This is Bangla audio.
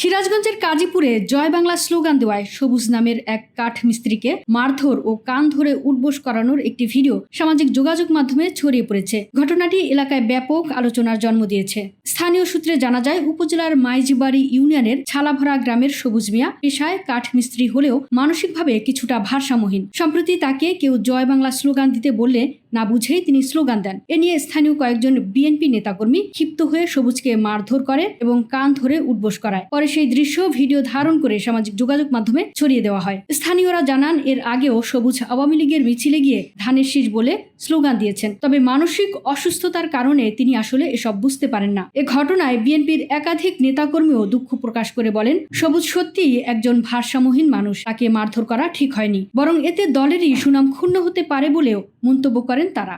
সিরাজগঞ্জের কাজীপুরে জয় বাংলা স্লোগান দেওয়ায় সবুজ নামের এক কাঠ মিস্ত্রিকে মারধর ও কান ধরে উঠবোস করানোর একটি ভিডিও সামাজিক যোগাযোগ মাধ্যমে ছড়িয়ে পড়েছে। ঘটনাটি এলাকায় ব্যাপক আলোচনার জন্ম দিয়েছে। স্থানীয় সূত্রে জানা যায়, উপজেলার মাইজিবাড়ি ইউনিয়নের ছালাভরা গ্রামের সবুজ মিয়া পেশায় কাঠ মিস্ত্রি হলেও মানসিকভাবে কিছুটা ভারসাম্যহীন। সম্প্রতি তাকে কেউ জয় বাংলা স্লোগান দিতে বললে না বুঝেই তিনি স্লোগান দেন। এ নিয়ে স্থানীয় কয়েকজন বিএনপি নেতাকর্মী ক্ষিপ্ত হয়ে সবুজকে মারধর করে এবং কান ধরে উঠবোস করায়। পরে সেই দৃশ্য ভিডিও ধারণ করে সামাজিক যোগাযোগ মাধ্যমে ছড়িয়ে দেওয়া হয়। স্থানীয়রা জানান, এর আগেও সবুজ আওয়ামী লীগের মিছিলে গিয়ে ধানের শীষ বলে স্লোগান দিয়েছেন। তবে মানসিক অসুস্থতার কারণে তিনি আসলে এসব বুঝতে পারেন না। এ ঘটনায় বিএনপির একাধিক নেতাকর্মীও দুঃখ প্রকাশ করে বলেন, সবুজ সত্যিই একজন ভারসাম্যহীন মানুষ। তাকে মারধর করা ঠিক হয়নি। বরং এতে দলেরই সুনাম ক্ষুণ্ণ হতে পারে বলেও মন্তব্য করেন তারা।